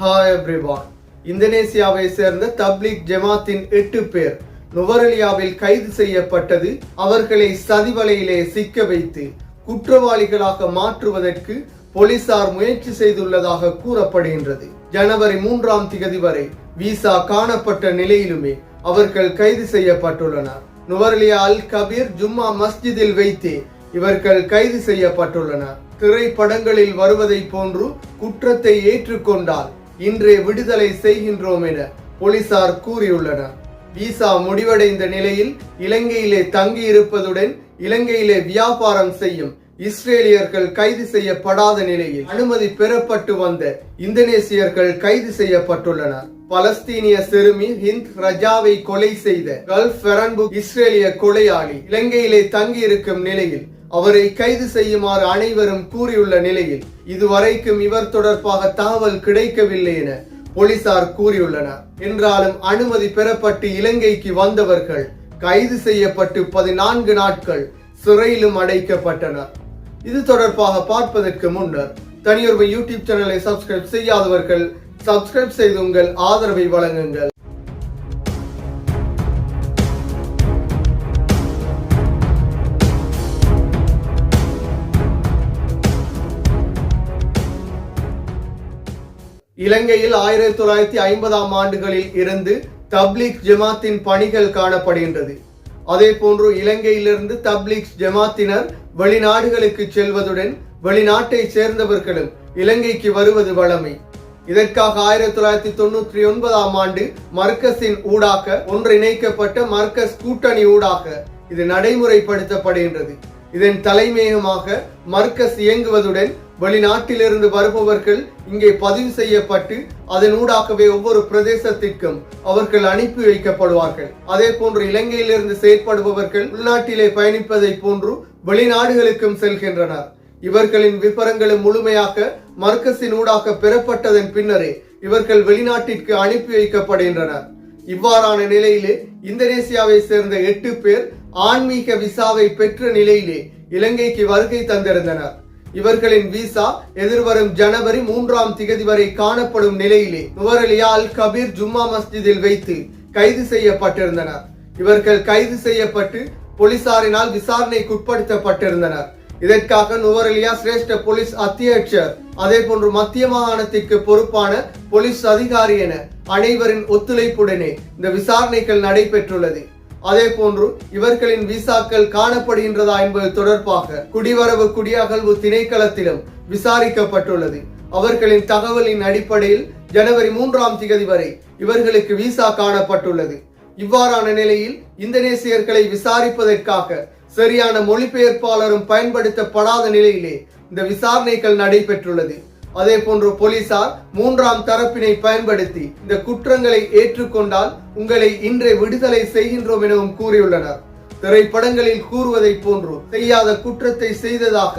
Hi everyone இந்தோனேசியாவை சேர்ந்த தப்லீக் ஜமாத்தின் எட்டு பேர் நுவரெலியாவில் கைது செய்யப்பட்டது. அவர்களை சதிவலையிலே சிக்க வைத்து குற்றவாளிகளாக மாற்றுவதற்கு போலீசார் முயற்சி செய்துள்ளதாக கூறப்படுகின்றது. ஜனவரி மூன்றாம் திகதி வரை விசா காணப்பட்ட நிலையிலுமே அவர்கள் கைது செய்யப்பட்டுள்ளனர். நுவரலியா அல் கபீர் ஜும்மா மஸ்ஜிதில் வைத்தே இவர்கள் கைது செய்யப்பட்டுள்ளனர். திரைப்படங்களில் வருவதை போன்று குற்றத்தை ஏற்றுக்கொண்டால் இன்றே விடுதலை செய்கின்றோம் என போலீசார் கூறியுள்ளனர். விசா முடிவடைந்த நிலையில் இலங்கையிலே தங்கியிருப்பதுடன் இலங்கையிலே வியாபாரம் செய்யும் இஸ்ரேலியர்கள் கைது செய்யப்படாத நிலையில் அனுமதி பெறப்பட்டு வந்த இந்தோனேசியர்கள் கைது செய்யப்பட்டுள்ளனர். பலஸ்தீனிய சிறுமி ஹிந்த் ரஜாவை கொலை செய்த கல்ஃப் ஃபெரன்புக் இஸ்ரேலிய கொலையாளி இலங்கையிலே தங்கியிருக்கும் நிலையில் அவரை கைது செய்யுமாறு அனைவரும் கூறியுள்ள நிலையில் இதுவரைக்கும் இவர் தொடர்பாக தகவல் கிடைக்கவில்லை என போலீசார் கூறியுள்ளனர். என்றாலும் அனுமதி பெறப்பட்டு இலங்கைக்கு வந்தவர்கள் கைது செய்யப்பட்டு பதினான்கு நாட்கள் சிறையிலும் அடைக்கப்பட்டனர். இது தொடர்பாக பார்ப்பதற்கு முன்னர் தனியொருமை யூடியூப் சேனலை சப்ஸ்கிரைப் செய்யாதவர்கள் சப்ஸ்கிரைப் செய்து உங்கள் ஆதரவை வழங்குங்கள். இலங்கையில் ஆயிரத்தி தொள்ளாயிரத்தி ஐம்பதாம் ஆண்டுகளில் இருந்து தப்லீக் ஜமாத்தின் பணிகள் காணப்படுகின்றது. அதே போன்று இலங்கையிலிருந்து தப்லீக் ஜமாத்தினர் வெளிநாடுகளுக்கு செல்வதுடன் வெளிநாட்டை சேர்ந்தவர்களும் இலங்கைக்கு வருவது வழமை. இதற்காக ஆயிரத்தி தொள்ளாயிரத்தி தொண்ணூற்றி ஒன்பதாம் ஆண்டு மர்க்கஸின் ஊடாக ஒன்றிணைக்கப்பட்ட மர்க்கஸ் கூட்டணி ஊடாக இது நடைமுறைப்படுத்தப்படுகின்றது. இதன் தலைமையகமாக மர்க்கஸ் இயங்குவதுடன் வெளிநாட்டிலிருந்து வருபவர்கள் இங்கே பதிவு செய்யப்பட்டு அதனூடாகவே ஒவ்வொரு பிரதேசத்திற்கும் அவர்கள் அனுப்பி வைக்கப்படுவார்கள். அதே போன்று இலங்கையிலிருந்து செயற்படுபவர்கள் உள்நாட்டிலே பயணிப்பதை போன்று வெளிநாடுகளுக்கும் செல்கின்றனர். இவர்களின் விபரங்களை முழுமையாக மர்க்கசின் ஊடாக பெறப்பட்டதன் பின்னரே இவர்கள் வெளிநாட்டிற்கு அனுப்பி வைக்கப்படுகின்றனர். இவ்வாறான நிலையிலே இந்தோனேசியாவை சேர்ந்த எட்டு பேர் ஆன்மீக விசாவை பெற்ற நிலையிலே இலங்கைக்கு வருகை தந்திருந்தனர். இவர்களின் விசா எதிர்வரும் ஜனவரி மூன்றாம் திகதி வரை காணப்படும் நிலையிலே நுவரலியா அல் கபீர் ஜும்மா மஸ்ஜிதில் வைத்து கைது செய்யப்பட்டிருந்தனர். இவர்கள் கைது செய்யப்பட்டு போலீசாரினால் விசாரணைக்குட்படுத்தப்பட்டிருந்தனர் இதற்காக நுவரெலியா சிரேஷ்ட போலீஸ் அத்தியட்சர் அதே போன்று மத்திய மாகாணத்திற்கு பொறுப்பான போலீஸ் அதிகாரி என அனைவரின் ஒத்துழைப்புடனே இந்த விசாரணைகள் நடைபெற்றுள்ளது. அதே போன்று இவர்களின் விசாக்கள் காணப்படுகின்றதா என்பது தொடர்பாக குடிவரவு குடியகல்வு திணைக்களத்திலும் விசாரிக்கப்பட்டுள்ளது. அவர்களின் தகவலின் அடிப்படையில் ஜனவரி மூன்றாம் திகதி வரை இவர்களுக்கு விசா காணப்பட்டுள்ளது. இவ்வாறான நிலையில் இந்தோனேசியர்களை விசாரிப்பதற்காக சரியான மொழிபெயர்ப்பாளரும் பயன்படுத்தப்படாத நிலையிலே இந்த விசாரணைகள் நடைபெற்றுள்ளது. அதே போன்று போலீசார் மூன்றாம் தரப்பினை பயன்படுத்தி இந்த குற்றங்களை ஏற்றுக்கொண்டால் உங்களை இன்றே விடுதலை செய்கின்றோம் எனவும் கூறியுள்ளனர். திரைப்படங்களில் கூறுவதை போன்று செய்யாத குற்றத்தை செய்ததாக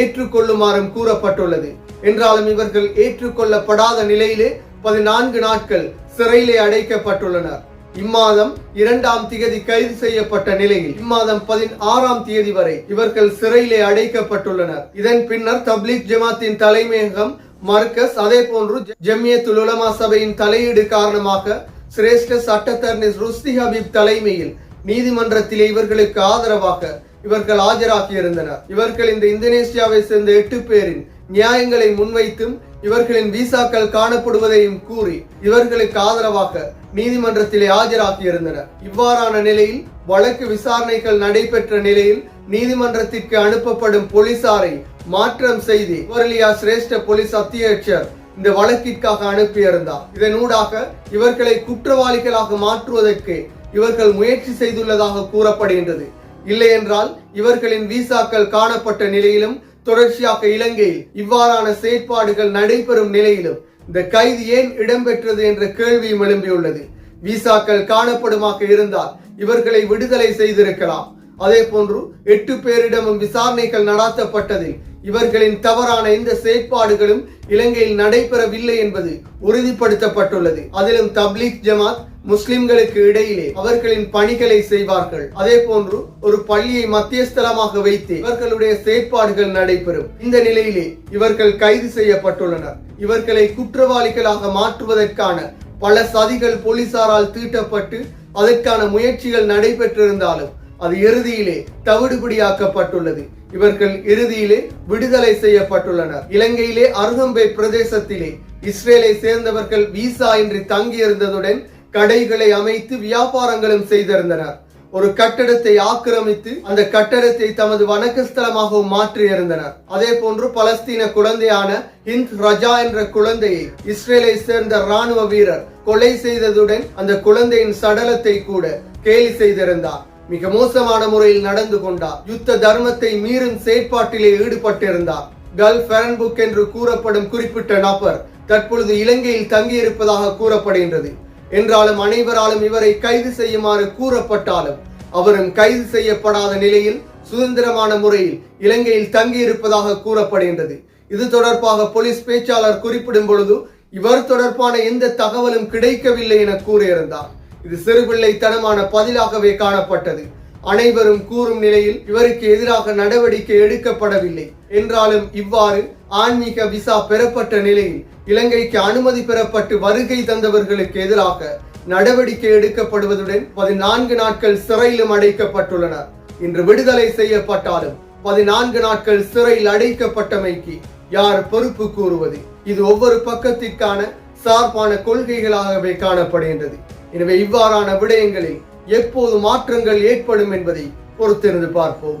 ஏற்றுக்கொள்ளுமாறும் கூறப்பட்டுள்ளது. என்றாலும் இவர்கள் ஏற்றுக்கொள்ளப்படாத நிலையிலே பதினான்கு நாட்கள் சிறையிலே அடைக்கப்பட்டுள்ளனர். இம்மாதம் இரண்டாம் தேதி கைது செய்யப்பட்ட நிலையில் இம்மாதம் பதினாறாம் தேதி வரை இவர்கள் சிறையிலே அடைக்கப்பட்டுள்ளனர். இதன் பின்னர் தப்லீக் ஜமாத்தின் தலைமையகம் மர்கஸ் அதே போன்று ஜமியத்துல் உலமா சபையின் தலையீடு காரணமாக சிரேஷ்ட சட்டத்தரணி ருஸ்தி ஹபீப் தலைமையில் நீதிமன்றத்திலே இவர்களுக்கு ஆதரவாக இவர்கள் ஆஜராகியிருந்தனர். இவர்கள் இந்த இந்தோனேசியாவை சேர்ந்த எட்டு பேரின் நியாயங்களை முன்வைத்தும் இவர்களின் விசாக்கள் காணப்படுவதையும் கூறி இவர்களுக்கு ஆதரவாக நீதிமன்றத்திலே ஆஜராகியிருந்தனர் இவ்வாறான நிலையில் வழக்கு விசாரணைகள் நடைபெற்ற நிலையில் நீதிமன்றத்திற்கு அனுப்பப்படும் போலீசாரை மாற்றம் செய்து முரளியா சிரேஷ்ட போலீஸ் அத்தியட்சர் இந்த வழக்கிற்காக அனுப்பியிருந்தார். இதனூடாக இவர்களை குற்றவாளிகளாக மாற்றுவதற்கு இவர்கள் முயற்சி செய்துள்ளதாக கூறப்படுகின்றது. இல்லையென்றால் இவர்களின் விசாக்கள் காணப்பட்ட நிலையிலும் தொடர்ச்சியாக இலங்கையில் இவ்வாறான செயற்பாடுகள் நடைபெறும் நிலையிலும் இந்த கைது ஏன் இடம்பெற்றது என்ற கேள்வியும் எழும்பியுள்ளது. விசாக்கள் காணப்படுமாக இருந்தால் இவர்களை விடுதலை செய்திருக்கலாம். அதே போன்று எட்டு பேரிடமும் விசாரணைகள் நடாத்தப்பட்டதில் இவர்களின் தவறான எந்த செயற்பாடுகளும் இலங்கையில் நடைபெறவில்லை என்பது உறுதிப்படுத்தப்பட்டுள்ளது. அதிலும் தப்லீக் ஜமாத் முஸ்லிம்களுக்கு இடையிலே அவர்களின் பணிகளை செய்வார்கள். அதே போன்று ஒரு பள்ளியை மத்தியஸ்தலமாக வைத்து இவர்களுடைய செயற்பாடுகள் நடைபெறும். இந்த நிலையிலே இவர்கள் கைது செய்யப்பட்டுள்ளனர். இவர்களை குற்றவாளிகளாக மாற்றுவதற்கான பல சதிகள் போலீசாரால் தீட்டப்பட்டு அதற்கான முயற்சிகள் நடைபெற்றிருந்தாலும் அது இறுதியிலே தவிடுபடியாக்கப்பட்டுள்ளது. இவர்கள் இறுதியிலே விடுதலை செய்யப்பட்டுள்ளனர். இலங்கையிலே அருகம்பே பிரதேசத்திலே இஸ்ரேலை சேர்ந்தவர்கள் விசா இன்றி தங்கியிருந்ததுடன் கடைகளை அமைத்து வியாபாரங்களும் செய்திருந்தனர். ஒரு கட்டடத்தை ஆக்கிரமித்து அந்த கட்டடத்தை தமது வணக்கஸ்தலமாகவும் மாற்றியிருந்தனர் அதே போன்று பலஸ்தீன குழந்தையான ஹிந்த் ரஜா என்ற குழந்தையை இஸ்ரேலை சேர்ந்த ராணுவ வீரர் கொலை செய்ததுடன் அந்த குழந்தையின் சடலத்தை கூட கேலி செய்திருந்தார். மிக மோசமான முறையில் நடந்து கொண்டார். யுத்த தர்மத்தை மீறும் செயற்பாட்டிலே ஈடுபட்டிருந்தார். கல் ஃபெரன்புக் என்று கூறப்படும் குறிப்பிட்ட நபர் தற்பொழுது இலங்கையில் தங்கியிருப்பதாக கூறப்படுகின்றது. என்றாலும் அனைவராலும் இவரை கைது செய்யுமாறு கூறப்பட்டாலும் அவரும் கைது செய்யப்படாத நிலையில் சுதந்திரமான முறையில் இலங்கையில் தங்கியிருப்பதாக கூறப்படுகின்றது. இது தொடர்பாக போலீஸ் பேச்சாளர் குறிப்பிடும் பொழுது இவர் தொடர்பான எந்த தகவலும் கிடைக்கவில்லை என கூறியிருந்தார். இது சிறுபிள்ளைத்தனமான பதிலாகவே காணப்பட்டது. அனைவரும் கூறும் நிலையில் இவருக்கு எதிராக நடவடிக்கை எடுக்கப்படவில்லை. என்றாலும் இவ்வாறு ஆன்மீக விசா பெறப்பட்ட நிலையில் இலங்கைக்கு அனுமதி பெறப்பட்டு வருகை தந்தவர்களுக்கு எதிராக நடவடிக்கை எடுக்கப்படுவதுடன் பதினான்கு நாட்கள் சிறையிலும் அடைக்கப்பட்டுள்ளனர் இன்று விடுதலை செய்யப்பட்டாலும் பதினான்கு நாட்கள் சிறையில் அடைக்கப்பட்டமைக்கு யார் பொறுப்பு கூறுவது? இது ஒவ்வொரு பக்கத்திற்கான சார்பான கொள்கைகளாகவே காணப்படுகின்றது. எனவே இவ்வாறான விடயங்களில் எப்போது மாற்றங்கள் ஏற்படும் என்பதை பொறுத்திருந்து பார்ப்போம்.